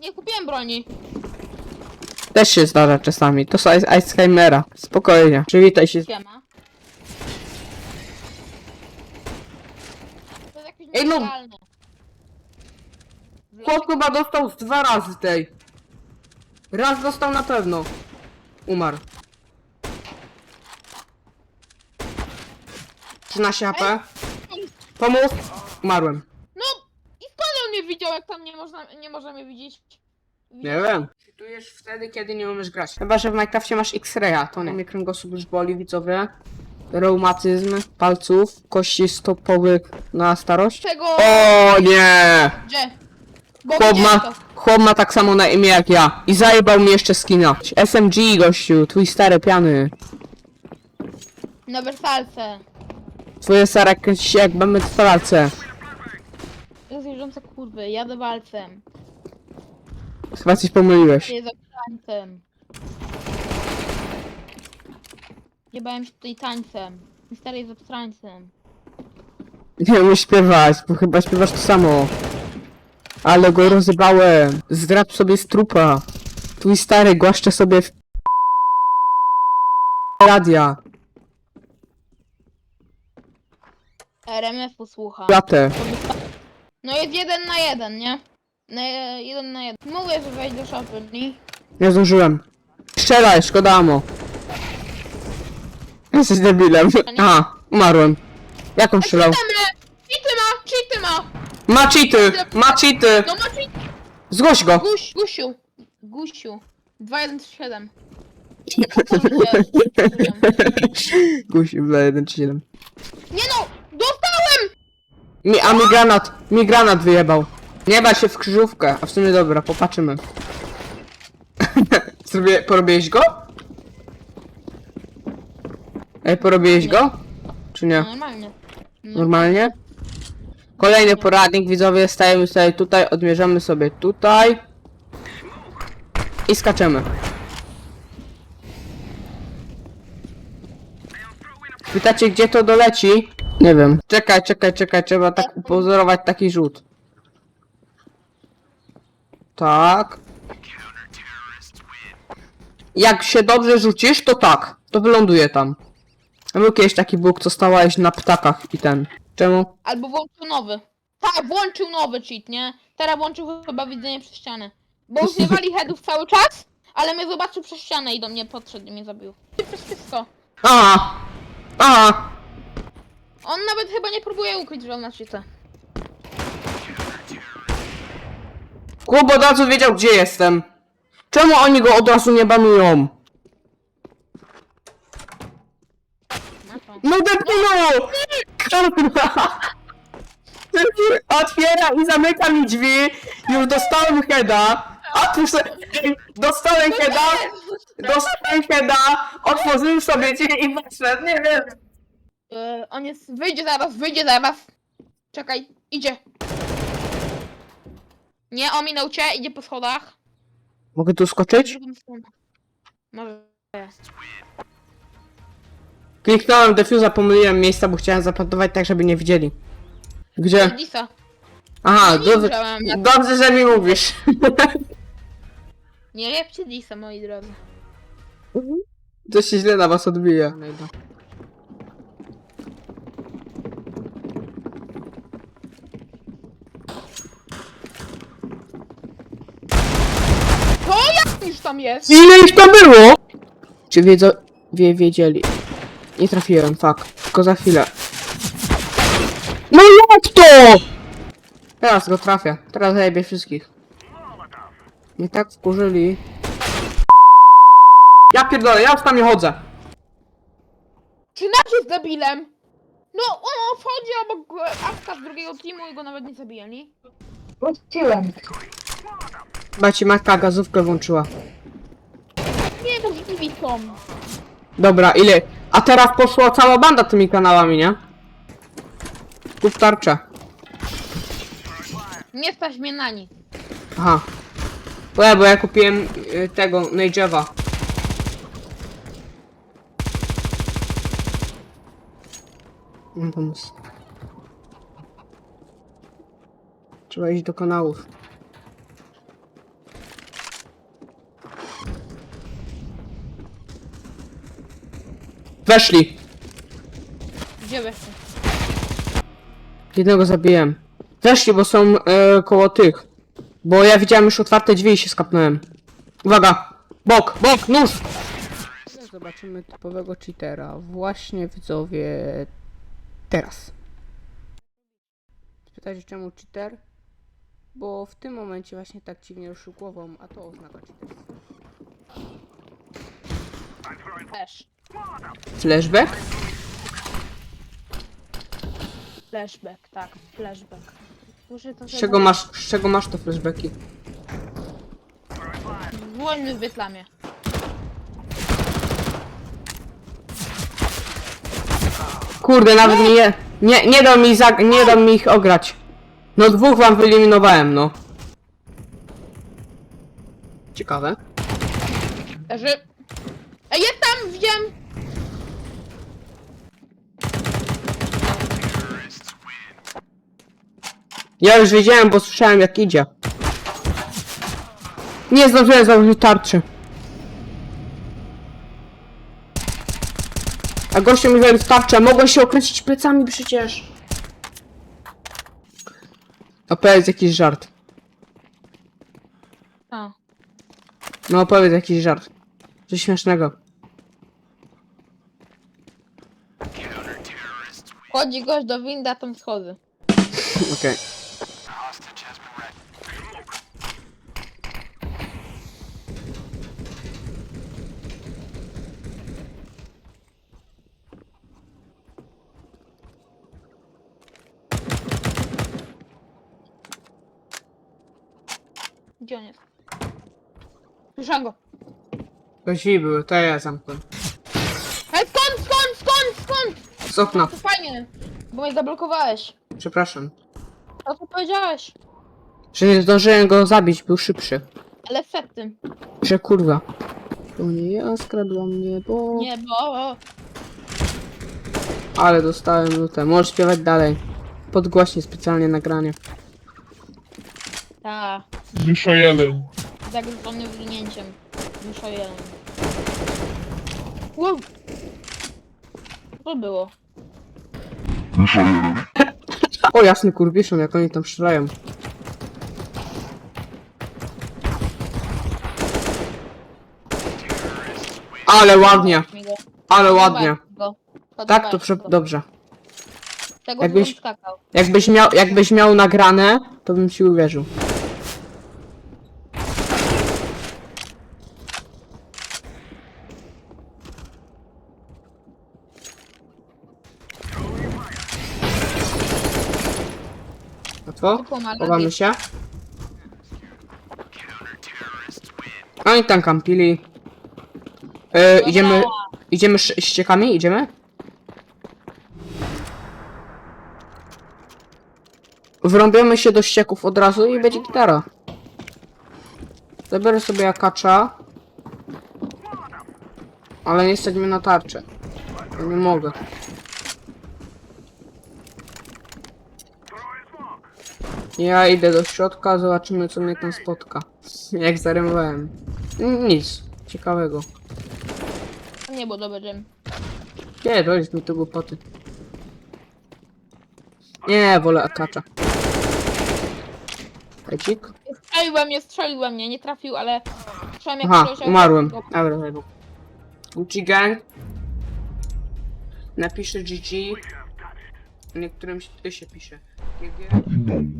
Nie kupiłem broni. Też się zdarza czasami. To są Icehimera. Spokojnie. Przywitaj się. Siema. To jest jakieś Ej, no. W Chłop chyba dostał z dwa razy tej. Raz dostał na pewno. Umarł. 13 HP. Pomóż. Umarłem. No i skąd on mnie widział, jak tam nie można, nie może mnie widzieć? Nie wiem. Czytujesz wtedy, kiedy nie umiesz grać. Chyba, że w Minecrafcie masz X-raya, to nie. Mnie kręgosłup już boli, widzowie. Reumatyzm palców, kości stopowych na starość. Czego? O nie! Gdzie? Bo Chłop widziałem ma, to. chłop ma tak samo na imię jak ja. I zajebał mi jeszcze skina. SMG, gościu, twój stary piany. Na wersalce. Twoje stare kręci się jak mamy w palce. Rozjeżdżące kurwy, jadę walcem. Chyba coś pomyliłeś. Nie za tańcem. Jebałem się tutaj tańcem. Stary jest obstrańcem. Nie umiesz śpiewać, bo chyba śpiewasz to samo. Ale go rozjebałem. Zdrab sobie z trupa. Twój stary głaszcze sobie w... radia. RMF usłucha. Latę. No jest jeden na jeden, nie? Na jeden na jeden. Mówię, że wejdź do szopy, Nie zdążyłem. Strzelaj, szkoda amo. Jesteś debilem. A, umarłem. Jak on strzelał? Cheaty ma! Cheaty ma! Ma cheaty! Ma cheaty! No ma cheat! Zgłoś go! Guś, Gusiu! Gusiu. 2137. Gusi, dla 1-7. Nie no! Mi, a mi granat, mi granat wyjebał. Nie bać się w krzyżówkę, a w sumie dobra, popatrzymy. Zrobię, porobiłeś go? Ej, porobiłeś go? Czy nie? No, normalnie. No. Normalnie? Kolejny poradnik, widzowie, stajemy sobie tutaj, odmierzamy sobie tutaj. I skaczemy. Pytacie, gdzie to doleci? Nie wiem. Czekaj, czekaj, czekaj, trzeba tak upozorować taki rzut. Tak. Jak się dobrze rzucisz, to tak. To wyląduje tam. Był kiedyś taki bóg, co stałeś na ptakach i ten. Czemu? Albo włączył nowy. Tak, włączył nowy cheat, nie? Teraz włączył chyba widzenie przez ścianę. Bo używali headów cały czas, ale mnie zobaczył przez ścianę i do mnie podszedł i mnie zabił. Przez wszystko. Aha! Aha! On nawet chyba nie próbuje ukryć, że on na cheatę. Chłop od razu wiedział, gdzie jestem. Czemu oni go od razu nie banują? Na to. No debilu! Kurwa! Otwiera i zamyka mi drzwi. Już dostałem heada. Otwórz sobie... Dostałem heada. Dostałem heada. Otworzyłem sobie drzwi i wyszedł. Nie wiem. Yy, on jest. Wyjdzie zaraz, wyjdzie zaraz. Czekaj, idzie. Nie, ominął cię, idzie po schodach. Mogę tu skoczyć? Może. Kliknąłem defuza, pomyliłem miejsca, bo chciałem zaplantować tak, żeby nie widzieli. Gdzie? Disa. Aha, Nie dobrze, widziałem, dobrze, że mi mówisz. Nie jebcie Disa, moi drodzy. To się źle na was odbije. To już tam jest? Ile ich to było? Czy wiedzą, wie, wiedzieli? Nie trafiłem, fuck. Tylko za chwilę. No jak to? Teraz go trafię. Teraz zajebie wszystkich. Nie tak wkurzyli. Ja pierdolę, ja już tam nie chodzę. Czy nasz jest debilem? No, on wchodzi obok e, Awka z drugiego teamu i go nawet nie zabijali. Puściłem. Ci matka gazówkę włączyła. Nie, możliwi są. Dobra, ile? A teraz poszła cała banda tymi kanałami, nie? Kup tarczę. Nie stać mnie na nic. Aha. Bo ja, bo ja kupiłem y, tego, Nage'a. Mam pomysł. Trzeba iść do kanałów. Weszli. Gdzie weszli? Jednego zabiłem. Weszli, bo są e, koło tych. Bo ja widziałem już otwarte drzwi i się skapnąłem. Uwaga! Bok, bok, nóż! Zobaczymy typowego cheatera. Właśnie widzowie. Teraz. Spytajcie czemu cheater? Bo w tym momencie właśnie tak dziwnie ruszył głową, a to oznaka cheaterstwo. Flash. Flashback? Flashback, tak, flashback. Muszę to Z czego masz, z czego masz te flashbacki? Wojny w Wietnamie. Kurde, nawet nie, nie, nie dał mi nie dał mi ich ograć. No dwóch wam wyeliminowałem, no. Ciekawe. Że... Ej, jest tam, widziałem! Ja już wiedziałem, bo słyszałem jak idzie. Nie zdążyłem założyć tarczy. A gościu mi założył tarczę, mogłem się okręcić plecami przecież. Opowiedz jakiś żart. A. No opowiedz jakiś żart. Coś śmiesznego. Wchodzi gość do winda, tam schody. Okej. Gdzie on jest? Słyszałem go. To drzwi były, to ja zamknąłem. Okna. To fajnie, bo mnie zablokowałeś. Przepraszam. To co powiedziałeś? Że nie zdążyłem go zabić, był szybszy. Ale efektem. Że kurwa. To nie ja skradła mnie, bo... Nie, bo... Ale dostałem lutę. Możesz śpiewać dalej. Podgłośnie specjalnie nagranie. Ta, Mysza jeleń. z zagrożonym winięciem. Muszę jeden. Wow. Co było? O jasny kurwiszon, jak oni tam strzelają. Ale ładnie, Mi go. ale ładnie. Go. Tak, to prze... dobrze. Tego jakbyś- jakbyś... skakał. Jakbyś miał, jakbyś miał nagrane, to bym ci uwierzył. Łatwo? Chowamy się. Oni tam kampili. E, idziemy, idziemy ściekami? Idziemy? Wrąbiamy się do ścieków od razu i będzie gitara. Zabiorę sobie akacza. Ale nie stać mnie na tarczę. Nie mogę. Ja idę do środka, zobaczymy co mnie tam spotka. Jak zarymowałem. Nic. Ciekawego. Nie, bo to będzie... Nie, to jest mi to głupoty. Nie, wolę akacza. Ecik? Strzeliłem mnie, strzeliłem mnie, nie trafił, ale... Strzeliłem jak Aha, umarłem. Dobra, dobra. Gucci Gang. Napiszę GG. Niektórym się, się pisze. GG.